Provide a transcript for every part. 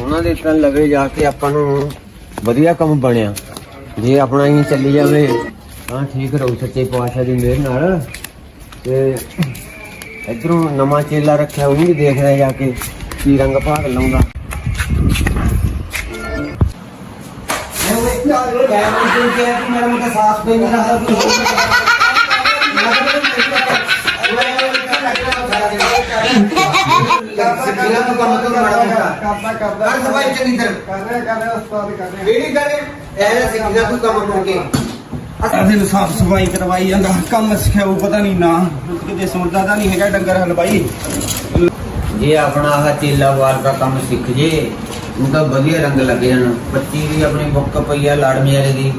ਉਹਨਾਂ ਦੇ ਤਾਂ ਲਵੇ ਜਾ ਕੇ ਆਪਾਂ ਨੂੰ ਵਧੀਆ ਕੰਮ ਬਣਿਆ। ਜੇ ਆਪਣਾ ਹੀ ਚੱਲੀ ਜਾਵੇ, ਤਾਂ ਠੀਕ ਰਹੂ ਸੱਚੇ ਪਾਤਸ਼ਾਹ ਦੀ ਮਿਹਰ ਨਾਲ। ਤੇ ਇਧਰੋਂ ਨਵਾਂ ਚੇਲਾ ਰੱਖਿਆ ਉਹ ਵੀ ਦੇਖ ਰਿਹਾ ਜਾ ਕੇ ਕੀ ਰੰਗ ਭਾਗ ਲਾਉਂਦਾ। ਮੇਰਾ ਮੁੰਡਾ ਸਾਫ਼ ਪੇ ਨਹੀਂ ਸਿੱਖਿਆ ਤੋਂ ਕੰਮ ਤੋਂ ਮਾੜਾ ਮੋਟਾ। ਕਰਦਾ ਕਰਦਾ ਕਰ ਸਫ਼ਾਈ ਚੰਗੀ ਤਰ੍ਹਾਂ। ਕਰ ਰਿਹਾ ਕਰ ਰਿਹਾ ਉਸਤਾਦ ਕਰ ਰਿਹਾ। ਕਿਹੜੀ ਕਰੇ ਇਹ ਸਿੱਖਿਆ ਤੂੰ ਕੰਮ ਕਰਕੇ ਅਸੀਂ ਨੂੰ ਸਾਫ਼ ਸਫ਼ਾਈ ਕਰਵਾਈ ਜਾਂਦਾ ਕੰਮ ਸਿਖਾਉ ਪਤਾ ਨਹੀਂ ਨਾ ਕਿਤੇ ਸੁਣਦਾ ਤਾਂ ਨਹੀਂ ਹੈਗਾ ਡੰਗਰ ਹਲਵਾਈ ਜੇ ਆਪਣਾ ਆਹ ਚੇਲਾ ਵਾਰ ਦਾ ਕੰਮ ਸਿੱਖ ਜੇ ਉਹਦਾ ਵਧੀਆ ਰੰਗ ਲੱਗ ਜਾਣ। 25 ਦੀ ਆਪਣੀ ਬੁੱਕ ਪਈ ਆ ਲਾੜਮੀ ਵਾਲੇ ਦੀ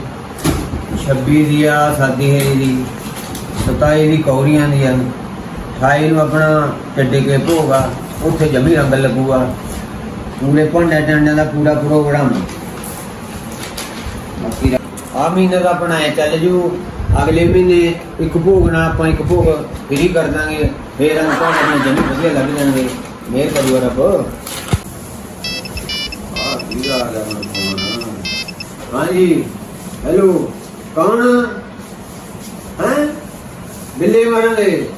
26 ਦੀ ਆ ਸਾਦੀ ਹੈਰੀ ਦੀ 27 ਦੀ ਕੌਰੀਆਂ ਦੀ ਆ। 28 ਨੂੰ ਆਪਣਾ ਟੱਡੇ ਕੇ ਭੋਗਾ ਉੱਥੇ ਜਮੀ ਰੰਗ ਲੱਗੂਗਾ। ਪੂਰੇ ਭਾਂਡੇ ਟਾਂਡਿਆਂ ਦਾ ਪੂਰਾ ਪ੍ਰੋਗਰਾਮ। ਬਾਕੀ ਆ ਮਹੀਨੇ ਦਾ ਆਪਣਾ ਐ ਚੱਲ ਜੂ। ਅਗਲੇ ਮਹੀਨੇ ਇੱਕ ਭੋਗ ਨਾਲ ਆਪਾਂ ਇੱਕ ਭੋਗ ਫਰੀ ਕਰ ਦਾਂਗੇ। ਫੇਰ ਰੰਗ ਭਾਂਡੇ ਆਪਣੇ ਜਮੀ ਵਧੀਆ ਲੱਗ ਜਾਣਗੇ। ਮਿਹਰ ਕਰੂ ਰੱਬ। ਆ ਵੀਰਾ ਆ ਗਿਆ ਮੇਰਾ ਫੋਨ ਹਾਂਜੀ। ਹੈਲੋ, ਕੌਣ? ਹੈ? ਬਿੱਲੇ ਮਾਰਨ ਦੇ।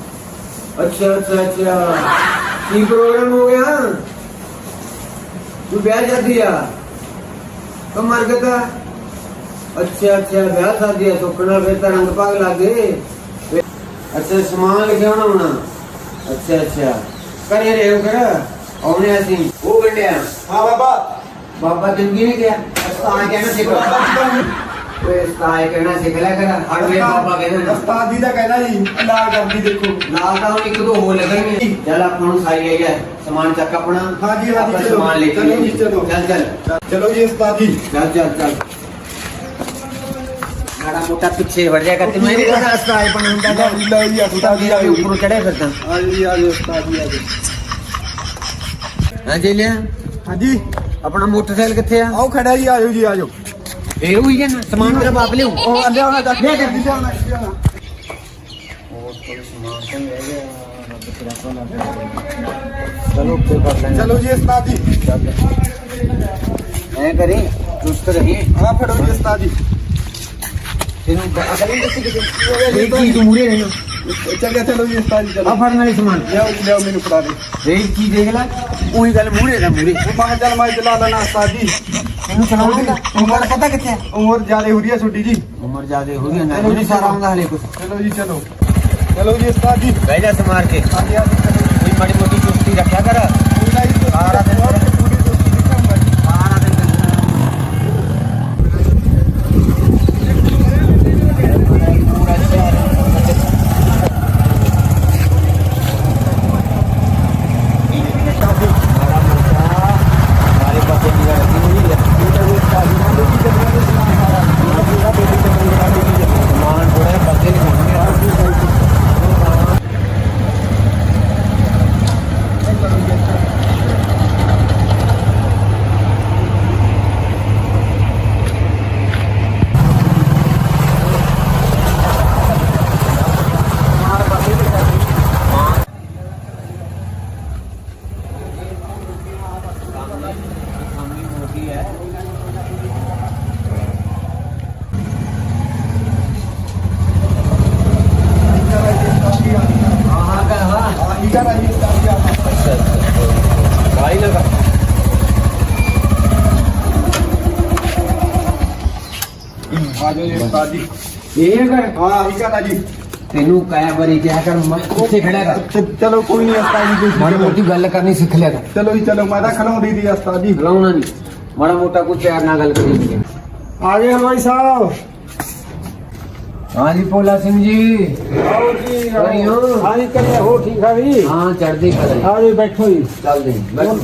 ਅੱਛਾ ਅੱਛਾ ਅੱਛਾ। ਕੀ ਪ੍ਰੋਗਰਾਮ ਹੋ ਗਿਆ? ਤੂੰ ਵਿਆਹ ਜਾਂਦੀ ਆ? ਕਮਰ ਗਤਾ ਅੱਛਾ ਅੱਛਾ ਵਿਆਹ ਸਾਦੀ ਆ ਸੁੱਕਣਾ ਫਿਰ ਤਾਂ ਰੰਗ ਭਾਗ ਲੱਗੇ ਅੱਛਾ ਸਮਾਨ ਲਿਖਿਆ ਹੋਣਾ ਹੋਣਾ। ਅੱਛਾ ਅੱਛਾ। ਕਰੇ ਰਹੇ ਕਰ ਆਉਣੇ ਅਸੀਂ। ਉਹ ਗੰਡਿਆ। ਹਾਂ ਬਾਬਾ। ਬਾਬਾ ਜ਼ਿੰਦਗੀ ਨਹੀਂ ਗਿਆ ਅਸਤਾਨ ਕਹਿਣਾ ਸਿੱਖ ਓਏ ਅਸਤਾਨ ਕਹਿਣਾ ਸਿੱਖ ਲਿਆ ਕਰ ਅਗਲੇ ਬਾਬਾ ਕਹਿੰਦੇ ਉਸਤਾਦ ਜੀ ਦਾ ਕਹਿਣਾ ਜੀ ਲਾਲ ਕਰਦੀ ਦੇਖੋ। ਨਾਲ ਤਾਂ ਹੁਣ ਇੱਕ ਦੋ ਹੋ ਲੱਗਣਗੇ। ਚੱਲ ਆਪਾਂ ਨੂੰ ਸਾਈ ਆਈ ਹੈ ਸਮਾਨ ਚੱਕ ਆਪਣਾ। ਹਾਂਜੀ, ਹਾਂਜੀ, ਆਪਾਂ ਚਲੋ। ਸਮਾਨ ਲੈ ਕੇ ਚਲੋ ਜੀ, ਚਲੋ। ਚੱਲ ਚੱਲ। ਚਲੋ ਜੀ ਉਸਤਾਦ ਜੀ ਚੱਲ ਚੱਲ ਚੱਲ। ਮਾੜਾ ਮੋਟਾ ਪਿੱਛੇ ਵੜ ਜਾ ਕਰ ਤੇ ਮੈਂ ਨਹੀਂ ਪਤਾ ਅਸਤਾਨ ਬਣ ਹੁੰਦਾ ਤਾਂ ਲਓ ਜੀ ਉਸਤਾਦ ਜੀ ਆ ਵੀ ਉੱਪਰੋਂ ਚੜਿਆ ਫਿਰਦਾ। ਆ ਜੀ ਆ ਜੀ ਉਸਤਾਦ ਜੀ ਆ ਜੀ। ਹਾਂ ਜੀ ਲਿਆ ਹਾਂਜੀ। ਆਪਣਾ ਮੋਟਰਸਾਈਕਲ ਕਿੱਥੇ ਆ? ਆਓ ਖੜਾ ਜੀ ਆਜੋ ਜੀ ਆਜੋ ਇਹ ਹੋਈ ਹੈ ਨਾ ਸਮਾਨ ਮੇਰਾ ਬਾਪ ਲਿਓ ਉਹ ਅੰਦਰ ਆਉਣਾ ਕਰ। ਲਿਆਉਣਾ, ਲਿਆਉਣਾ। ਚਲੋ ਉੱਤੇ ਕਰ ਲੈਣਾ ਚਲੋ ਜੀ ਉਸਤਾਦ ਜੀ ਜੀ ਜੀ ਦੱਸੀ ਇਹ ਤੂੰ ਰਹੀ ਚੱਲਿਆ ਚਲੋ ਜੀ ਉਸਤਾਦ ਜੀ ਆ ਫੜਨ ਵਾਲੀ ਸਮਾਨ। ਲਿਆਓ ਲਿਆਓ ਮੈਨੂੰ ਫੜਾ ਦੇ। ਇਹ ਕੀ ਦੇਖ ਲੈ ਉਹੀ ਗੱਲ ਮੂਰੇ ਦਾ ਮੂਰੇ ਉਹ ਮਾਂ ਚੱਲ ਮੈਂ ਚਲਾ ਲੈਣਾ ਉਸਤਾਦ ਜੀ। ਤੈਨੂੰ ਸੁਣਾਉਂਦਾ ਉਮਰ ਪਤਾ ਕਿੱਥੇ ਆ? ਉਮਰ ਜ਼ਿਆਦੇ ਹੋ ਰਹੀ ਹੈ ਛੋਟੀ ਜੀ। ਉਮਰ ਜ਼ਿਆਦੇ ਹੋ ਗਈ ਨਾ ਨਹੀਂ ਸਾਰਾ ਆਉਂਦਾ ਹਲੇ ਕੁਛ। ਚਲੋ ਜੀ ਚਲੋ। ਚਲੋ ਜੀ ਉਸਤਾਦ ਜੀ। ਬਹਿ ਜਾ ਸਮਾਰ ਕੇ। ਹਾਂਜੀ ਹਾਂਜੀ ਚਲੋ। ਜੀ ਕੋਈ ਮਾੜੀ ਮੋਟੀ ਚੁਸਤੀ ਰੱਖਿਆ ਕਰ। ਪੂਰਾ ਜੀ ਸਾਰਾ ਦਿਨ ਸਾਜੀ ਇਹ ਕਰ ਹਾਂ ਆਹੀ ਗੱਲ ਆ ਜੀ ਤੈਨੂੰ ਕਾਇਆ ਬਰੀ ਕਿਹਾ ਕਰ ਮੈਂ ਉੱਥੇ ਖੜਾ ਕਰ। ਚ- ਚਲੋ ਕੋਈ ਨਹੀਂ ਉਸਤਾਦ ਜੀ ਮਾੜੀ ਮੋਟੀ ਤੁਸੀਂ ਗੱਲ ਕਰਨੀ ਸਿੱਖ ਲਿਆ ਕਰ। ਚਲੋ ਜੀ ਚਲੋ ਮੈਂ ਤਾਂ ਖਲਾਉਂਦੀ ਦੀ ਉਸਤਾਦ ਜੀ। ਬੁਲਾਉਣਾ ਨਹੀਂ ਮਾੜਾ ਮੋਟਾ ਕੋਈ ਪਿਆਰ ਨਾਲ ਗੱਲ ਕਰੀ ਜੀ ਆ। ਗਏ ਹਲਵਾਈ ਸਾਹਿਬ। ਹਾਂ ਜੀ ਭੋਲਾ ਸਿੰਘ ਜੀ। ਆਓ ਜੀ ਆਓ। ਕਰੀ ਹੋ? ਹਾਂ ਜੀ ਕਰਿਆ ਹੋ ਠੀਕ ਆ ਵੀ ਹਾਂ ਚੜ੍ਹਦੀ ਕਲਾ ਜੀ। ਆ ਜੀ ਬੈਠੋ ਜੀ। ਚੱਲਦੇ ਜੀ, ਬੈਠੋ।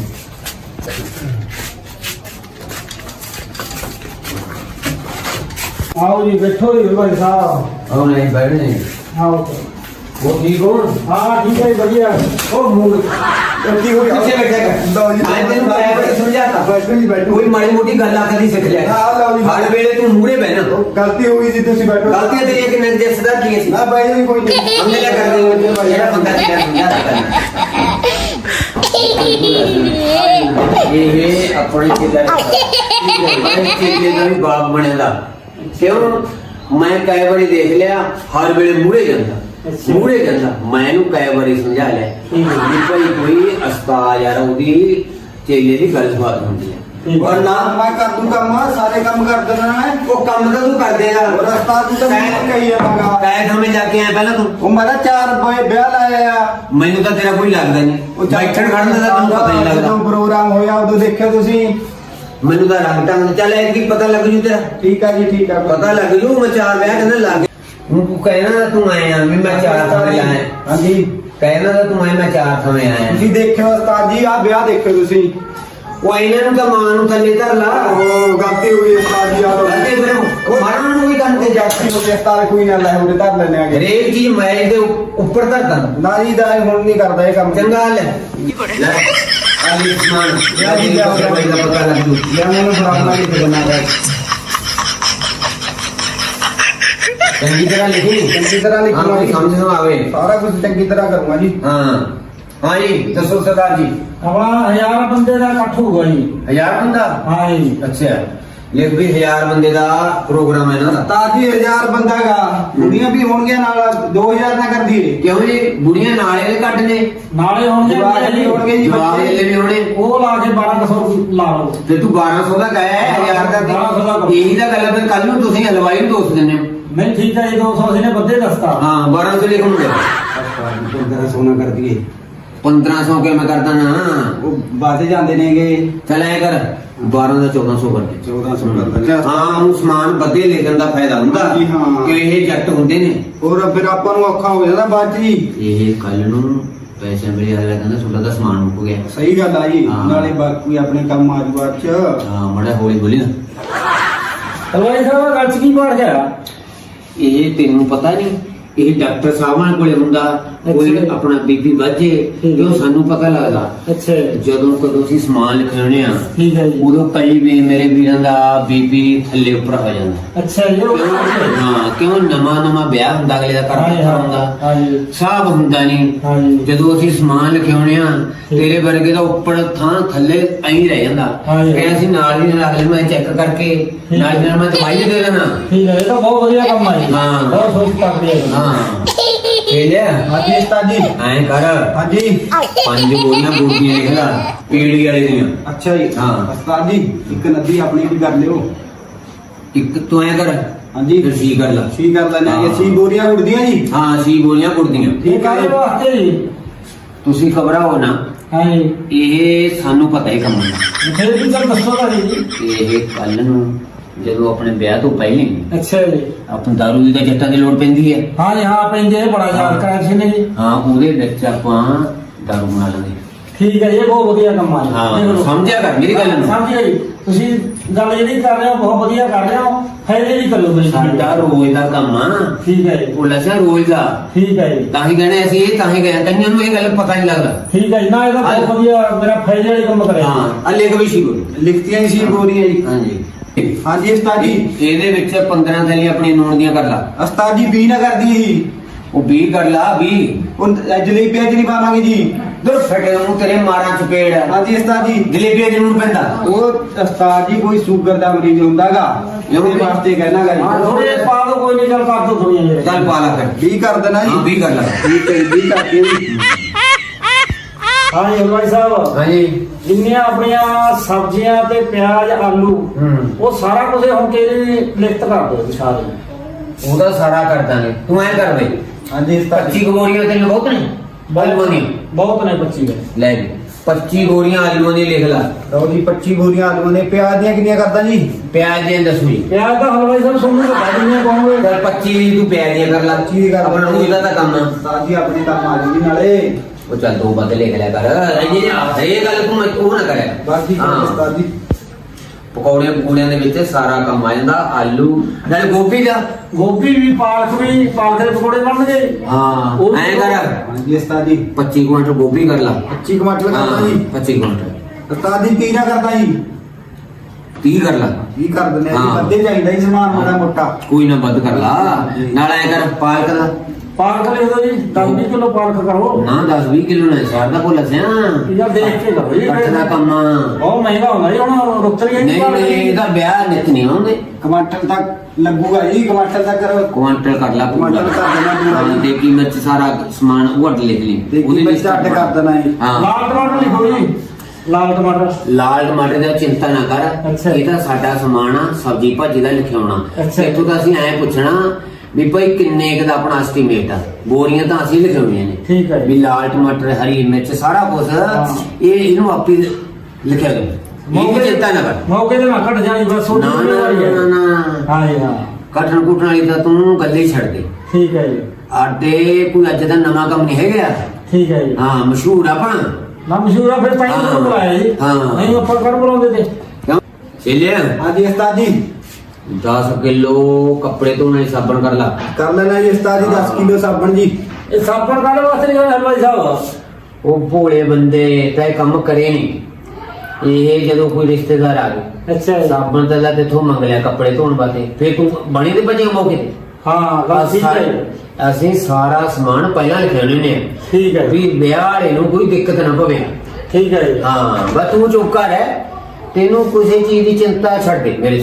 ਆਓ ਜੀ ਬੈਠੋ ਜੀ ਹਲਵਾਈ ਸਾਹਿਬ। ਆਉ ਨਹੀਂ ਬੈਠਣੇ ਆਓ। ਉਹ ਠੀਕ ਹੋ? ਹਾਂ ਠੀਕ ਹੈ ਜੀ ਵਧੀਆ। ਉਹ ਮੂਲ ਕੀ ਹੋਈ ਪਿੱਛੇ ਬੈਠਿਆ ਕਰ ਲਓ ਜੀ। ਮੈਂ ਤੈਨੂੰ ਬਾਰੇ ਬਾਰੇ ਸਮਝਾਤਾ। ਬੈਠੋ ਜੀ ਬੈਠੋ। ਕੋਈ ਮਾੜੀ ਮੋਟੀ ਗੱਲ ਆ ਕਦੀ ਸਿੱਖ ਲਿਆ ਹਾਂ, ਲਓ ਜੀ। ਹਰ ਵੇਲੇ ਤੂੰ ਮੂਹਰੇ ਬਹਿਣਾ ਗਲਤੀ ਹੋ ਗਈ ਜੀ ਤੁਸੀਂ ਬੈਠੋ। ਗਲਤੀਆਂ ਤੇਰੀਆਂ ਕਿੰਨੇ ਦੇ ਸਦਾ ਕੀ ਸੀ ਨਾ ਬਾਈ ਜੀ ਕੋਈ ਨਹੀਂ। ਹਮਨੇ ਲਿਆ ਕਰਦੇ ਹੋ ਜਿਹੜਾ ਬੰਦਾ ਤੇਰਾ ਸਮਝਾਤਾ ਕਰਨਾ ਇਹ ਆਪਣੇ ਚੇਲੇ ਮੈਂ ਚੇਲੇ ਦਾ ਵੀ ਬਾਪ ਬਣੇਗਾ ਕਿਉਂ? ਮੈਂ ਕਈ ਵਾਰੀ ਦੇਖ ਲਿਆ ਹਰ ਵੇਲੇ ਮੂਹਰੇ ਜਾਂਦਾ। ਮੂਹਰੇ ਜਾਂਦਾ। ਮੈਂ ਇਹਨੂੰ ਕਈ ਵਾਰੀ ਸਮਝਾ ਲਿਆ। ਕਿ ਭਾਈ ਕੋਈ ਉਸਤਾਦ ਯਾਰ ਉਹਦੀ ਚੇਲੇ ਦੀ ਗੱਲ ਬਾਤ ਹੁੰਦੀ ਹੈ। ਨਾ ਮੈਂ ਕਰ ਦੂੰ ਕੰਮ ਸਾਰੇ ਕੰਮ ਕਰ ਦੇਣਾ ਮੈਂ ਉਹ ਕੰਮ ਤਾਂ ਤੂੰ ਕਰ ਦੇਗਾ ਰਸਤਾ ਤੂੰ ਤਾਂ ਮੈਨੂੰ ਕਹੀ ਜਾਵਾਂਗਾ ਕਾਇ ਸਮੇਂ ਜਾ ਕੇ ਆਇਆ ਪਹਿਲਾਂ ਤੂੰ। ਉਹ ਮੈਂ ਤਾਂ ਚਾਰ ਬੋਏ ਵਿਆਹ ਲਾਇਆ ਆ। ਮੈਨੂੰ ਤਾਂ ਤੇਰਾ ਕੋਈ ਲੱਗਦਾ ਨਹੀਂ। ਉਹ ਬੈਠਣ ਖੜਨ ਦਾ ਤਾਂ ਤੈਨੂੰ ਪਤਾ ਨਹੀਂ ਜਦੋਂ ਲੱਗਦਾ ਪ੍ਰੋਗਰਾਮ ਹੋਇਆ ਉਦੋਂ ਦੇਖਿਓ ਤੁਸੀਂ। ਮੈਨੂੰ ਤਾਂ ਰੰਗ ਟੰਗ ਚੱਲ ਇਹ ਕੀ ਪਤਾ ਲੱਗ ਜੂ ਤੇਰਾ? ਠੀਕ ਆ ਜੀ ਠੀਕ ਆ। ਪਤਾ ਲੱਗ ਜੂ ਮੈਂ ਚਾਰ ਵਿਆਹ ਕਹਿੰਦਾ ਲੱਗ ਹੁਣ ਤੂੰ ਕਹਿਣਾ ਤੂੰ ਆਇਆ ਵੀ ਮੈਂ ਚਾਰ ਸਮੇਂ ਆਇਆ। ਹਾਂਜੀ। ਕਹਿਣਾ ਤਾਂ ਤੂੰ ਆਇਆ ਮੈਂ ਚਾਰ ਸਮੇਂ ਆਇਆ। ਤੁਸੀਂ ਦੇਖਿਓ ਉਸਤਾਦ ਜੀ ਆ ਵਿਆਹ ਦੇਖਿਓ ਤੁਸੀਂ। ਉਹ ਇਹਨਾਂ ਨੂੰ ਤਾਂ ਮਾਂ ਨੂੰ ਥੱਲੇ ਧਰ ਲਾ ਉਹ ਗਲਤੀ ਹੋ ਗਈ ਉਸਤਾਦ ਜੀ ਆ ਲੋ ਅੱਗੇ ਫਿਰ ਉਹ ਮਾਰਨ ਨੂੰ ਵੀ ਕੰਮ ਤੇ ਜਾ ਜਾਤੀ ਨੂੰ ਉਸਤਾਦ ਕੋਈ ਨਾ ਲੈ ਉਹਦੇ ਧਰ ਲੈਣੇ ਆਗੇ ਹਰੇਕ ਚੀਜ਼ ਮੈਚ ਦੇ ਉੱਪਰ ਧਰਦਾ ਨਾ ਜੀ ਦਾ ਹੁਣ ਨਹੀਂ ਕਰਦਾ ਇਹ ਕੰਮ ਚੰਗਾ ਲੈ ਲੈ ਆਲੀ ਸਮਾਨ ਲਿਆ ਜੀ, ਲਿਆ, ਲਿਆ। ਦਾ ਪਤਾ ਲੱਗ ਜੂ ਜਾਂ ਮੈਨੂੰ ਫਰਾਣਾ ਨਹੀਂ ਦੇਣਾ ਹੈ ਚੰਗੀ ਤਰ੍ਹਾਂ ਲਿਖੀ ਚੰਗੀ ਤਰ੍ਹਾਂ ਜੀ ਸਮਝ ਨੂੰ ਆਵੇ ਸਾਰਾ ਕੁਝ ਚੰਗੀ ਤਰ੍ਹਾਂ ਕਰੂੰਗਾ ਜੀ ਹਾਂ ਹਾਂ ਜੀ ਦੱਸੋ ਸਰਦਾਰ ਜੀ। ਆਪਣਾ ਹਜ਼ਾਰ ਬੰਦੇ ਦਾ ਇਕੱਠ ਹੋਊਗਾ ਜੀ। ਹਜ਼ਾਰ ਬੰਦਾ? ਹਾਂ ਜੀ ਅੱਛਾ। ਲਿਖ ਵੀ ਹਜ਼ਾਰ ਬੰਦੇ ਦਾ ਪ੍ਰੋਗਰਾਮ ਹੈ ਨਾ। ਉਸਤਾਦ ਜੀ 1000 ਬੰਦਾ ਗਾ ਕੁੜੀਆਂ ਵੀ ਹੋਣਗੀਆਂ ਨਾਲ 2000 ਨਾ ਕਰ ਦਈਏ ਕਿਉਂ ਜੀ? ਬੁੜੀਆਂ ਨਾਲੇ ਦੇ ਘੱਟ ਨੇ। ਨਾਲੇ ਹੁਣ ਜੇ। ਜਵਾਕ ਵੀ ਹੋਣਗੇ ਜੀ ਬੱਚੇ। ਦੇ ਵੀ ਹੋਣੇ। ਉਹ ਲਾ ਕੇ 1200 ਲਾ ਲਓ। ਤੇ ਤੂੰ 1200 ਦਾ ਕਹਿ ਹਜ਼ਾਰ ਦਾ 1200 ਦਾ ਕੀ? ਇਹੀ ਤਾਂ ਗੱਲ ਹੈ ਫਿਰ ਕੱਲ ਨੂੰ ਤੁਸੀਂ ਹਲਵਾਈ ਨੂੰ ਦੋਸਤ ਦਿੰਦੇ ਹੋ। ਨਹੀਂ ਠੀਕ ਹੈ ਜੀ 200 ਅਸੀਂ ਨੇ ਬੰਦੇ ਦੱਸਤਾ ਹਾਂ 1200 ਲਿਖ ਮੁੰਡੇ। ਬੰਦਾ ਸੋਨਾ ਕਰ ਦਈਏ। 1500 ਕੇ ਮੈਂ ਕਰਦਾ ਨਾ? ਉਹ ਵੱਧ ਜਾਂਦੇ ਨੇਗੇ। ਚੱਲ ਐ ਕਰ 12 ਦਾ 1400 ਕਰ ਦੇ। 1400 ਕਰ ਦਿੰਦੇ ਹਾਂ ਉਹ ਸਮਾਨ ਵਧੇ ਲਿਖਣ ਦਾ ਫਾਇਦਾ ਹੁੰਦਾ। ਜੀ, ਹਾਂ। ਕਿ ਇਹ ਜੱਟ ਹੁੰਦੇ ਨੇ। ਹੋਰ ਫਿਰ ਆਪਾਂ ਨੂੰ ਔਖਾ ਹੋ ਜਾਂਦਾ ਬਾਅਦ 'ਚ ਜੀ। ਇਹ ਕੱਲ ਨੂੰ ਪੈਸੇ ਮਿਲੇ ਅਗਲਾ ਕਹਿੰਦਾ ਤੁਹਾਡਾ ਤਾਂ ਸਮਾਨ ਮੁੱਕ ਗਿਆ। ਸਹੀ ਗੱਲ ਆ ਜੀ। ਹਾਂ। ਨਾਲੇ ਬਾਕੀ ਆਪਣੇ ਕੰਮ ਆ ਜੂ ਬਾਅਦ 'ਚ। ਹਾਂ ਮੜਾ ਹੌਲੀ ਬੋਲੀ ਨਾ। ਹਲਵਾਈ ਸਾਹਿਬ ਗੱਲ ਚ ਕੀ ਪਾੜ ਗਿਆ ਇਹ ਤੈਨੂੰ ਪਤਾ ਨਹੀਂ। ਇਹ ਡਾਕਟਰ ਸਾਹਿਬਾਂ ਕੋਲੇ ਹੁੰਦਾ ਕੋਈ। ਆਪਣਾ ਬੀਬੀ ਵਾਜੇ ਜੋ ਹੈ। ਸਾਨੂੰ ਪਤਾ ਲੱਗਦਾ। ਅੱਛਾ। ਜਦੋਂ ਕਦੋਂ ਅਸੀਂ ਸਮਾਨ ਲਿਖਾਉਣੇ ਆ ਠੀਕ ਹੈ ਜੀ। ਉਦੋਂ ਕਈ ਵੀ ਮੇਰੇ ਵੀਰਾਂ ਦਾ ਬੀਬੀ ਥੱਲੇ ਉੱਪਰ ਹੋ ਜਾਂਦਾ। ਅੱਛਾ ਜੀ ਹਾਂ ਕਿਉਂ? ਨਵਾਂ ਨਵਾਂ ਵਿਆਹ ਹੁੰਦਾ ਅਗਲੇ ਦਾ ਘਰ ਹਾਂ ਹਾਂ। ਹੁੰਦਾ। ਹਾਂ ਜੀ ਸਾਬ ਹੁੰਦਾ ਨਹੀਂ ਹਾਂ ਜਦੋਂ ਅਸੀਂ ਸਮਾਨ ਲਿਖਾਉਣੇ ਆ ਤੇਰੇ ਵਰਗੇ ਦਾ ਉੱਪਰ ਥਾਂ ਥੱਲੇ ਐਂ ਰਹਿ ਜਾਂਦਾ। ਹਾਂ। ਫਿਰ ਅਸੀਂ ਨਾਲ ਦੀ ਨਾਲ ਅਗਲੇ ਨੂੰ ਚੈੱਕ ਕਰਕੇ ਨਾਲ ਨਾਲ ਮੈਂ ਦਵਾਈ ਦੇ ਦੇਣਾ। ਠੀਕ ਹੈ ਇਹ ਤਾਂ ਬਹੁਤ ਵਧੀਆ ਕੰਮ ਆ ਜੀ। ਹਾਂ। ਬਹੁਤ ਸੋਚ ਕਰਦੇ ਆ ਹਾਂ। ਇਹ ਲਿਆ ਹਾਂਜੀ ਉਸਤਾਦ ਜੀ। ਐਂ ਕਰ। ਹਾਂਜੀ। ਪੰਜ ਗੋਲੀਆਂ ਬੁੜਦੀਆਂ ਲਿਖ ਲਾ ਪੀੜੀ ਵਾਲੇ ਦੀਆਂ। ਅੱਛਾ ਜੀ। ਹਾਂ। ਉਸਤਾਦ ਜੀ ਇੱਕ ਨਦੀ ਆਪਣੀ ਵੀ ਕਰ ਲਿਓ। ਇੱਕ ਤੂੰ ਐਂ ਕਰ। ਹਾਂਜੀ। ਫਿਰ ਸੀ ਕਰ ਲਾ। ਠੀਕ ਕਰ ਲੈਣੇ ਹਾਂ। ਇਹ ਸੀ ਬੋਰੀਆਂ ਉੜਦੀਆਂ ਜੀ। ਹਾਂ ਸੀ ਗੋਲੀਆਂ ਬੁੜਦੀਆਂ ਇਹ ਠੀਕ ਹੈ ਕਾਹਦੇ ਵਾਸਤੇ ਜੀ। ਤੁਸੀਂ ਘਬਰਾਓ ਨਾ। ਹਾਂ ਜੀ। ਇਹ ਸਾਨੂੰ ਪਤਾ ਹੀ ਕੰਮ ਦਾ ਫਿਰ ਵੀ ਗੱਲ ਦੱਸੋ ਤਾਂ ਜੀ। ਇਹ ਕੱਲ ਨੂੰ ਜਦੋਂ ਆਪਣੇ ਵਿਆਹ ਤੋਂ ਪਹਿਲੇ ਅੱਛਾ ਜੀ। ਆਪਾਂ ਦਾਰੂ ਦੀ ਤਾਂ ਜੱਟਾਂ ਦੀ ਲੋੜ ਪੈਂਦੀ ਹੈ। ਹਾਂ ਜੀ ਹਾਂ ਪੈਂਦੇ ਇਹ ਬੜਾ ਯਾਦ ਕਰਾਇਆ ਸੀ ਨੇ ਜੀ। ਹਾਂ ਉਹਦੇ ਵਿੱਚ ਆਪਾਂ ਦਾਰੂ ਬਣਾ ਲਾਂਗੇ ਠੀਕ ਹੈ ਜੀ, ਇਹ ਬਹੁਤ ਵਧੀਆ ਕੰਮ ਆ ਜੀ। ਹਾਂ, ਦੇਖ ਲਓ। ਸਮਝਿਆ ਕਰ ਮੇਰੀ ਗੱਲ ਨੂੰ। ਸਮਝਿਆ ਜੀ। ਤੁਸੀਂ ਗੱਲ ਜਿਹੜੀ ਕਰ ਰਹੇ ਹੋ ਬਹੁਤ ਵਧੀਆ ਕਰ ਰਹੇ ਹੋ। ਫਾਇਦੇ ਵੀ ਕਰੋ ਤੁਸੀਂ। ਸਾਡਾ ਰੋਜ਼ ਦਾ ਕੰਮ ਆ। ਠੀਕ ਹੈ ਜੀ। ਉਹ ਲੱਗਾ ਰੋਜ਼ ਦਾ। ਠੀਕ ਹੈ ਜੀ। ਤਾਂ ਹੀ ਕਹਿੰਦੇ ਅਸੀਂ ਇਹ ਤਾਂ ਹੀ ਗਏ ਕਈਆਂ ਨੂੰ ਇਹ ਗੱਲ ਪਤਾ ਨਹੀਂ ਲੱਗਦਾ। ਠੀਕ ਹੈ ਜੀ। ਨਾ ਇਹਦਾ ਬਹੁਤ। ਵਧੀਆ ਮੇਰਾ ਫਾਇਦੇ ਵਾਲੀ ਕੰਮ ਕਰਿਆ। ਹਾਂ ਅੱਲੇ ਕਵੀ ਸੀ ਬੋਲ ਲਿਖਤੀਆਂ ਹੀ ਸੀ ਬੋਰੀਆਂ ਜੀ। ਹਾਂਜੀ। ਹਾਂਜੀ ਉਸਤਾਦ। ਜੀ ਇਹਦੇ ਵਿੱਚ 15 ਥੈਲੀਆਂ ਆਪਣੀਆਂ ਨੂਣ ਦੀਆਂ ਕਰ ਲਾ ਉਸਤਾਦ ਜੀ 20 ਨਾ ਕਰ ਦਈਏ ਜੀ ਉਹ 20 ਕਰ ਲਾ 20 ਉਹ ਜਲੇਬੀਆਂ 'ਚ ਨਹੀਂ ਪਾਵਾਂਗੇ ਜੀ। ਦਰ ਫਟੇ ਨੂੰ ਤੇਰੇ ਮਾਰਾਂ ਚਪੇੜ ਹਾਂਜੀ ਉਸਤਾਦ। ਜੀ ਜਲੇਬੀਆਂ ਜ਼ਰੂਰ ਪੈਂਦਾ। ਉਹ ਉਸਤਾਦ ਜੀ ਕੋਈ ਸ਼ੂਗਰ ਦਾ ਮਰੀਜ਼ ਹੁੰਦਾਗਾ। ਉਹਦੇ ਵਾਸਤੇ ਕਹਿਣਾਗਾ ਹਾਂ ਜੀ ਥੋੜੇ ਪਾ ਦੋ ਕੋਈ ਨਹੀਂ ਚੱਲ ਕਰ ਦੋ ਥੋੜੀਆਂ ਚੱਲ ਪਾ ਲਾ ਕਰ 20 ਕਰ ਦੇਣਾ ਹਾਂ ਜੀ 20 ਕਰ ਲਾ। ਠੀਕ ਹੈ 20 ਕਰਕੇ ਹਾਂ ਜੀ ਹਲਵਾਈ ਸਾਹਿਬ। ਹਾਂਜੀ। ਜਿੰਨੀਆਂ ਆਪਣੀਆਂ ਸਬਜ਼ੀਆਂ ਤੇ ਪਿਆਜ਼ ਆਲੂ ਹੂੰ। ਉਹ ਸਾਰਾ ਕੁਝ ਹੁਣ ਤੇਰੀ ਲਿਖਤ ਕਰ ਜੀ ਸਾਰੀ? ਉਹਦਾ ਸਾਰਾ ਕਰ ਦਾਂਗੇ ਤੂੰ ਐ ਕਰ ਬਈ। ਹਾਂਜੀ ਉਸਤਾਦ 25 ਗੋਰੀਆਂ ਤੈਨੂੰ ਬਹੁਤ ਨੇ? ਆਲੂਆਂ ਦੀਆਂ ਬਹੁਤ ਨੇ 25 ਨੇ ਲੈ ਜੀ 25 ਗੋਰੀਆਂ ਆਲੂਆਂ ਦੀਆਂ ਲਿਖ ਲਾ। ਲਓ ਜੀ 25 ਬੋਰੀਆਂ ਆਲੂਆਂ ਦੇ। ਪਿਆਜ਼ ਦੀਆਂ ਕਿੰਨੀਆਂ ਕਰਦਾ ਜੀ? ਪਿਆਜ਼ ਦੀਆਂ ਦਸਵੀਂ ਪਿਆਜ਼ ਦਾ ਹਲਵਾਈ ਸਾਹਿਬ ਤੁਹਾਨੂੰ ਬਤਾ ਦਿੰਦੇ ਕਹੋਗੇ। ਚੱਲ 25 ਦੀ ਤੂੰ ਪਿਆਜ਼ ਦੀਆਂ ਕਰ ਲਾ। 25 ਦੀ ਕਰ ਆਪਣਾ ਉਹਦਾ ਤਾਂ ਕੰਮ ਆ। ਜੀ ਆਪਣੇ ਕੰਮ ਆ ਜੂਗੀ ਨਾਲੇ। ਉਹ ਚੱਲ ਦੋ ਬੰਦੇ ਲਿਖ ਲਿਆ ਕਰ। ਇਹ ਇਹ ਗੱਲ ਤੂੰ ਉਹ ਨਾ ਕਰਿਆ। ਬਸ ਠੀਕ ਹੈ। ਉਸਤਾਦ ਜੀ ਪਕੌੜੇ ਪਕੌੜਿਆਂ ਦੇ ਵਿੱਚ ਸਾਰਾ ਕੰਮ ਆ ਜਾਂਦਾ ਆਲੂ। ਨਾਲੇ ਗੋਭੀ ਦਾ ਗੋਭੀ ਵੀ ਪਾਲਕ ਵੀ ਪਾਲਕ ਦੇ ਪਕੌੜੇ ਬਣਨਗੇ ਹਾਂ ਉਹ- ਐ ਕਰ। ਹਾਂਜੀ ਉਸਤਾਦ। ਜੀ 25 ਕੁਇੰਟਲ ਗੋਭੀ ਕਰ ਲਾ। 25 ਟਮਾਟਰ ਹਾਂ ਕਰਦਾ ਜੀ 25 ਕੁਇੰਟਲ ਉਸਤਾਦ ਜੀ 30 ਨਾ ਕਰਦਾ ਜੀ। 30 ਕਰ ਲਾ। 20 ਕਰ ਦਿੰਦੇ ਆ ਜੀ। ਹਾਂ। ਚਾਹੀਦਾ ਜੀ ਸਮਾਨ ਮਾੜਾ ਮੋਟਾ। ਕੋਈ ਨਾ ਵੱਧ ਕਰ ਲਾ। ਨਾਲ ਐ ਕਰ ਪਾਲਕ ਦਾ ਪਾਰਕ ਲਿਖ ਦਿਓ ਜੀ 10 ਕਿਲੋ ਪਾਰਕ ਕਰੋ। ਨਾ 10 20 ਕਿਲੋ ਨਾ ਸ਼ਹਿਰ ਦਾ ਭੁੱਲ ਸਿਆ ਜਾਂ ਦੇਖ ਕੇ ਕਰੋ ਜੀ। ਕੱਟ ਦਾ ਕੰਮ ਆ। ਬਹੁਤ ਮਹਿੰਗਾ ਹੁੰਦਾ ਜੀ ਹੁਣ ਰੁੱਤਰੀ ਨਹੀਂ ਨਹੀਂ ਇਹਦਾ ਵਿਆਹ ਨਿਤ ਨਹੀਂ ਆਉਂਦੇ ਕਮਾਟਰ ਤੱਕ ਲੱਗੂਗਾ ਜੀ ਕਮਾਟਰ ਤੱਕ ਕਰੋ। ਕੁਆਂਟਲ ਕਰ ਲਾ ਪੂਰਾ। ਕੁਆਂਟਲ ਕਰ ਦੇਣਾ ਪੂਰਾ। ਹਾਂ, ਤੇ ਕੀਮਤ ਚ ਸਾਰਾ ਸਮਾਨ ਉਹ ਅੱਡ ਲਿਖ ਲਈ। ਵਿੱਚ ਬੱਚਾ ਅੱਡ ਕਰ ਦੇਣਾ ਜੀ। ਹਾਂ। ਲਾਲ ਟਮਾਟਰ ਲਿਖੋ ਜੀ। ਲਾਲ ਟਮਾਟਰ। ਲਾਲ ਟਮਾਟਰ ਦਾ ਚਿੰਤਾ ਨਾ ਕਰ। ਇਹ ਤਾਂ ਸਾਡਾ ਸਮਾਨ ਆ ਸਬਜੀ ਭਾਜੀ ਦਾ ਲਿਖਿਆਉਣਾ। ਇੱਥੋਂ ਤਾਂ ਅਸੀਂ ਐ ਪੁੱਛਣਾ ਵੀ ਭਾਈ ਕਿੰਨੇ ਕੁ ਦਾ ਆਪਣਾ ਐਸਟੀਮੇਟ ਆ? ਬੋਰੀਆਂ ਤਾਂ ਅਸੀਂ ਲਿਖਾਉਣੀਆਂ ਨੇ। ਠੀਕ ਹੈ ਜੀ। ਵੀ ਲਾਲ ਟਮਾਟਰ ਹਰੀ ਮਿਰਚ ਸਾਰਾ ਕੁਝ ਇਹ ਇਹਨੂੰ ਆਪੇ ਲਿਖਿਆ ਗਿਆ ਵੀ ਚਿੰਤਾ ਨਾ ਕਰ। ਮੌਕੇ ਤੇ ਨਾ ਘਟ ਜਾਣੀ ਬਸ ਉਹ ਨਾ ਨਾ ਨਾ ਹਾਂ ਜੀ ਹਾਂ। ਕਟਣ ਕੁਟਣ ਵਾਲੀ ਤਾਂ ਤੂੰ ਗੱਲੇ ਛੱਡ ਦੇ। ਠੀਕ ਹੈ ਜੀ। ਆਡੇ ਕੋਈ ਅੱਜ ਦਾ ਨਵਾਂ ਕੰਮ ਨਹੀਂ ਹੈਗਾ। ਠੀਕ ਹੈ ਜੀ। ਹਾਂ ਮਸ਼ਹੂਰ ਆਪਣਾ ਨਾ ਮਸ਼ਹੂਰ ਆ ਫਿਰ ਤਾਂ ਹੀ ਬੁਲਾਇਆ ਜੀ। ਹਾਂ। ਨਹੀਂ ਆਪਾਂ ਕਰ ਬੁਲਾਉਂਦੇ ਤੇ। ਕਿਉਂ? ਚੇਲਿਆ ਹਾਂਜੀ ਉਸਤਾਦ ਜੀ। 10 ਕਿਲੋ ਕੱਪੜੇ ਧੋਣ ਵਾਲੀ ਸਾਬਣ ਕਰ ਲਾ। ਕਰ ਲੈਣਾ ਜੀ ਉਸਤਾਦ ਜੀ 10 ਕਿਲੋ ਸਾਬਣ ਜੀ। ਇਹ ਸਾਬਣ ਕਾਢ ਵਾਸਤੇ ਕਰਨਾ ਹਲਵਾਈ ਸਾਹਿਬ। ਉਹ ਭੋਲੇ ਬੰਦੇ ਤਾਂ ਇਹ ਕੰਮ ਕਰੇ ਨਹੀਂ ਇਹ ਜਦੋਂ ਕੋਈ ਰਿਸ਼ਤੇਦਾਰ ਆ ਗਏ। ਅੱਛਾ ਜੀ। ਸਾਬਣ ਤਾਂ ਲੈ ਤੇਥੋਂ ਮੰਗ ਲਿਆ ਕੱਪੜੇ ਧੋਣ ਵਾਸਤੇ? ਫੇਰ ਤੂੰ ਬਣੀ ਤੇ ਬਚੇ ਮੌਕੇ ਤੇ? ਹਾਂ ਬਸ ਠੀਕ ਹੈ ਜੀ। ਅਸੀਂ ਸਾਰਾ ਸਮਾਨ ਪਹਿਲਾਂ ਲਿਖਿਆ ਨੇ ਠੀਕ ਹੈ ਜੀ। ਵੀ ਵਿਆਹ ਵਾਲੇ ਨੂੰ ਕੋਈ ਦਿੱਕਤ ਨਾ ਪਵੇ। ਠੀਕ ਹੈ ਜੀ। ਹਾਂ ਬਸ ਤੂੰ ਚੁੱਪ ਕਰ ਹੈ ਤੈਨੂੰ ਕਿਸੇ ਚੀਜ਼ ਦੀ ਚਿੰਤਾ ਛੱਡ ਦੇ ਮੇਰੇ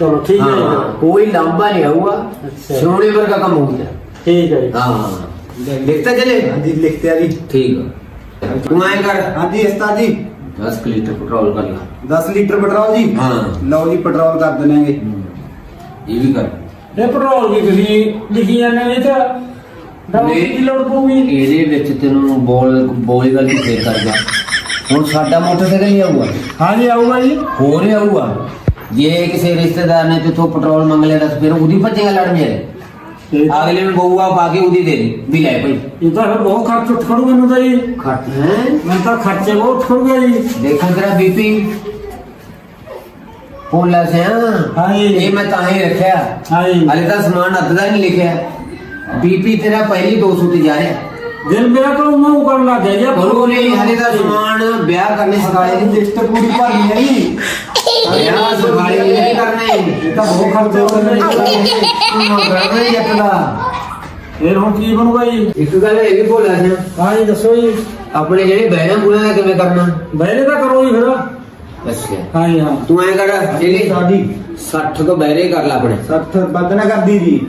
ਚਲੋ ਠੀਕ ਹੈ ਹਾਂ, ਜੀ ਕੋਈ ਲਾਂਭਾ ਨਹੀਂ ਆਊਗਾ। ਅੱਛਾ। ਸੋਨੇ ਵਰਗਾ ਕੰਮ ਹੋਊਗਾ ਠੀਕ ਹੈ ਹਾਂ। ਲਿਖਤਾ ਚਲੇ? ਹਾਂਜੀ ਲਿਖਤੇ ਆ ਜੀ। ਠੀਕ ਤੂੰ ਐਂ ਕਰ। ਹਾਂਜੀ ਉਸਤਾਦ ਜੀ। 10 ਲੀਟਰ ਪੈਟਰੋਲ ਕਰ ਲਾ। 10 ਲੀਟਰ ਪੈਟਰੋਲ ਜੀ? ਹਾਂ। ਲਓ ਜੀ ਪੈਟਰੋਲ ਕਰ ਦੇਣਾਗੇ ਇਹ ਵੀ ਕਰ। ਇਹ ਪੈਟਰੋਲ ਵੀ ਤੁਸੀਂ ਲਿਖੀ ਜਾਂਦੇ ਨੇ ਤਾਂ। ਨਹੀਂ। ਕੀ ਲੋੜ ਪਊਗੀ। ਇਹਦੇ ਵਿੱਚ ਤੈਨੂੰ ਬੋਲ ਬੋਲ ਗੱਲ ਦੀ ਫੇਰ ਕਰ ਜਾ। ਹੁਣ ਸਾਡਾ ਮੋਟਰਸਾਈਕਲ ਹੀ ਆਊਗਾ। ਹਾਂ ਜੀ ਆਊਗਾ ਜੀ। ਹੋਰ ਹੀ ਆਊਗਾ। ਜੇ ਕਿਸੇ ਰਿਸ਼ਤੇਦਾਰ ਨੇ ਤੇਥੋਂ ਪੈਟਰੋਲ ਮੰਗ ਲਿਆ ਤਾਂ ਫਿਰ ਉਹਦੀ ਭੱਜੇਗਾ ਲੜ ਮੇਰੇ ਇਹ ਅਗਲੇ ਨੂੰ ਬਹੂਆ ਪਾ ਕੇ ਉਹਦੀ ਦੇ ਦੇ ਵੀ ਲੈ ਭਾਈ ਇਹ ਤਾਂ ਫਿਰ ਬਹੁਤ ਖਰਚ ਉੱਠ ਖੜੂ ਮੈਨੂੰ ਤਾਂ ਜੀ ਖੱਟ ਹੈ ਮੈਂ ਤਾਂ ਖਰਚੇ ਬਹੁਤ ਉੱਠ ਖੜੂਗਾ ਜੀ ਦੇਖਾਂ ਤੇਰਾ ਬੀਪੀ ਪੋਲਾ ਸਿਆ ਹਾਂ ਜੀ। ਇਹ ਮੈਂ ਤਾਂ ਹੀ ਰੱਖਿਆ ਹਾਂ ਜੀ ਹਲੇ ਤਾਂ ਸਮਾਨ ਅੱਧ ਦਾ ਨਹੀਂ ਲਿਖਿਆ ਬੀਪੀ ਤੇਰਾ ਪਹਿਲੀ 200 ਤੇ ਜਾ ਰਿਹਾ ਦਿਲ ਮੇਰਾ ਤਾਂ ਉਹ ਕਰਨ ਲੱਗ ਗਿਆ ਜੀ ਬਰੋ ਨੇ ਹਲੇ ਤਾਂ ਸਮਾਨ ਵਿਆਹ ਕਰਨੇ ਸਿਖਾਏ ਇਹ ਲਿਸਟ ਪੂਰੀ ਭਰਨੀ ਹੈ ਜੀ ਵਿਆਹ ਸਿਖਾਏ ਨਹੀਂ ਕਰਨੇ। ਇਹ ਤਾਂ ਬਹੁਤ ਖਰਚੇ ਹੋ ਗਏ ਕਰਨੇ ਜੱਟ ਦਾ ਫਿਰ ਹੁਣ ਕੀ ਬਣੂਗਾ ਜੀ? ਇੱਕ ਗੱਲ ਇਹ ਵੀ ਭੋਲਾ ਸਿਆ ਹਾਂ ਜੀ ਦੱਸੋ ਜੀ। ਆਪਣੇ ਜਿਹੜੇ ਬਹਿਣਾ ਬੁਣਾ ਦਾ ਕਿਵੇਂ ਕਰਨਾ? ਬਹਿਰੇ ਤਾਂ ਕਰੋ ਜੀ ਫਿਰ। ਅੱਛਾ। ਹਾਂ ਜੀ ਹਾਂ। ਤੂੰ ਐ ਕਰ ਜਿਹੜੀ ਜੀ 60 ਤੋਂ ਬਹਿਰੇ ਕਰ ਲਾ ਆਪਣੇ। 60 ਵੱਧ ਨਾ ਕਰਦੀ ਜੀ।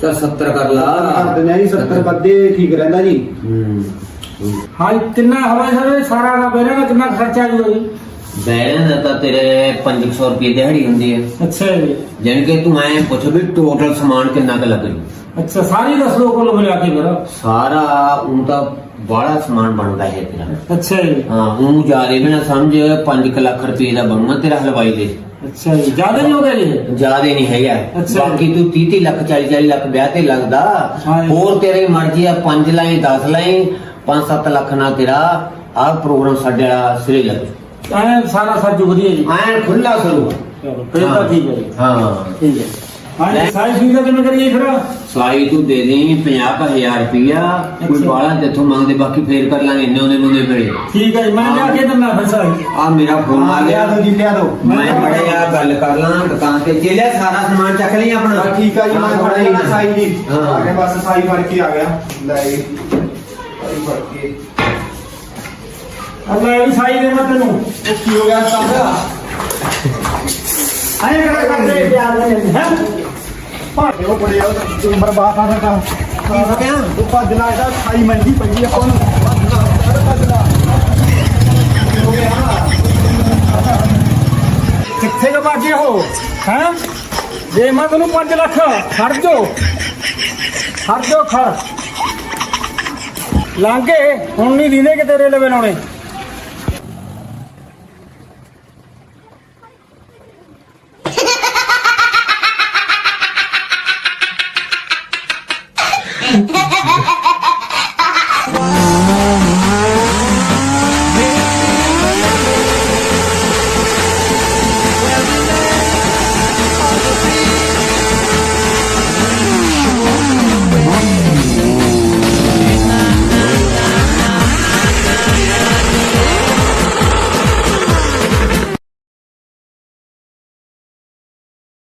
ਤਾਂ 70 ਕਰ ਲਾ। ਕਰ ਦਿੰਦੇ ਜੀ 70 ਵੱਧੇ ਠੀਕ ਰਹਿੰਦਾ ਜੀ। ਹੂੰ ਹਾਂ। ਜੀ ਕਿੰਨਾ ਹਵਾਈ ਸਾਰੇ ਸਾਰਾ ਦਾ ਬਹਿਰੇ ਦਾ ਕਿੰਨਾ ਖਰਚਾ ਆ ਜੂਗਾ ਜੀ। ਦਾ ਤਾਂ ਤੇਰੇ 500 ਰੁਪਏ ਦਿਹਾੜੀ ਹੁੰਦੀ ਹੈ ਅੱਛਾ ਜੀ। ਜਾਣੀ ਕਿ ਤੂੰ ਐ ਪੁੱਛ ਵੀ ਟੋਟਲ ਸਮਾਨ ਕਿੰਨਾ ਕੁ ਲੱਗ ਜੂ ਅੱਛਾ ਸਾਰੀ ਦੱਸ ਲੋ ਕੋਲ ਮਿਲਾ ਕੇ ਫਿਰ। ਸਾਰਾ ਉਹ ਤਾਂ ਬੜਾ ਸਮਾਨ ਬਣਦਾ ਹੈ ਤੇਰਾ। ਅੱਛਾ ਜੀ। ਹਾਂ ਉਹ ਜ਼ਿਆਦਾ ਵੀ ਨਾ ਸਮਝ 5 ਲੱਖ ਰੁਪਏ ਦਾ ਬਣਨਾ ਤੇਰਾ ਹਲਵਾਈ ਦੇ। ਅੱਛਾ ਜੀ ਜ਼ਿਆਦਾ ਨਹੀਂ ਹੋ ਗਿਆ ਜੀ? ਜ਼ਿਆਦਾ ਨਹੀਂ ਹੈਗਾ। ਬਾਕੀ ਤੂੰ 30 30 ਲੱਖ 40 40 ਲੱਖ ਵਿਆਹ ਤੇ ਲੱਗਦਾ। ਹੋਰ ਤੇਰੀ ਮਰਜ਼ੀ ਆ 5 ਲਾਈ 10 ਲਾਈ 5-7 ਲੱਖ ਨਾਲ ਤੇਰਾ ਆਹ ਪ੍ਰੋਗਰਾਮ ਸਾਡੇ ਵਾਲਾ ਸਿਰੇ ਲੱਗ ਐ ਸਾਰਾ ਸਾਜੂ ਵਧੀਆ ਜੀ। ਐਨ ਖੁੱਲਾ ਸਰੂਗਾ ਚਲੋ ਫਿਰ ਤਾਂ ਠੀਕ ਹੈ ਜੀ। ਹਾਂ। ਠੀਕ ਹੈ। ਹਾਂ ਜੀ ਸਾਰੀ ਸੁਵਿਧਾ ਕਿਵੇਂ ਕਰੀਏ ਫਿਰ? ਸਾਈ ਤੂੰ ਦੇ ਦੇ 50000 ਰੁਪਇਆ ਕੋਈ। ਬਾਲਾ ਤੇਥੋਂ ਮੰਗਦੇ ਬਾਕੀ ਫੇਰ ਕਰ ਲਾਂਗੇ ਇੰਨੇ ਉਹਨੇ ਨੂੰ ਦੇ ਵੇਲੇ ਠੀਕ ਹੈ ਜੀ ਮੈਂ ਜਾ ਕੇ ਦਿੰਦਾ ਫਿਰ ਸਾਰੀ ਆ ਮੇਰਾ ਫੋਨ ਆ ਲਿਆ ਗਿਆ। ਦੋ ਜੀ ਲਿਆ ਦੋ ਮੈਂ ਬੜੇ ਆ ਗੱਲ ਕਰ ਲਾਂ ਦੁਕਾਨ ਤੇ ਚੇਲਿਆ ਸਾਰਾ ਸਮਾਨ ਚੱਕ ਲਈ ਆਪਣਾ। ਠੀਕ ਆ ਜੀ ਮੈਂ ਲਿਆ ਸਾਈ ਜੀ। ਹਾਂ। ਬਸ ਸਾਈ ਫੜ ਕੇ ਆ ਗਿਆ। ਲੈ ਜੀ ਸਾਈ ਫੜ ਕੇ। ਅੱਲਾ ਇਹ ਵੀ ਸਾਈ ਦੇ ਮੈਂ ਤੈਨੂੰ। ਇਹ ਕੀ ਹੋ ਗਿਆ ਸਾਡਾ ਆਏ ਕਰ ਕਰਦੇ ਪਿਆਰ ਦੇ ਹੈ? ਭਾਰੇ ਉਹ ਬੜੇ ਉਹ ਬਰਬਾਦ ਆ ਸਾਡਾ। ਕੀ ਸਕਿਆ ਉਹ ਭੱਜਣਾ ਇਹਦਾ ਸਾਈ ਮਹਿੰਗੀ ਪਈ ਆਪਾਂ ਨੂੰ ਭੱਜਣਾ ਭੱਜਣਾ ਹੋ ਗਿਆ? ਕਿੱਥੇ ਕੁ ਬਾਕੀ ਹੋ ਹੈ? ਜੇ ਮੈਂ ਤੈਨੂੰ 5 ਲੱਖ ਖੜ ਜੋ ਖੜ ਖੜ। ਲਾਂਗੇ ਹੁਣ ਨਹੀਂ ਦੀਨੇ ਕਿ ਤੇਰੇ ਲਵੇ ਲਾਉਣੇ।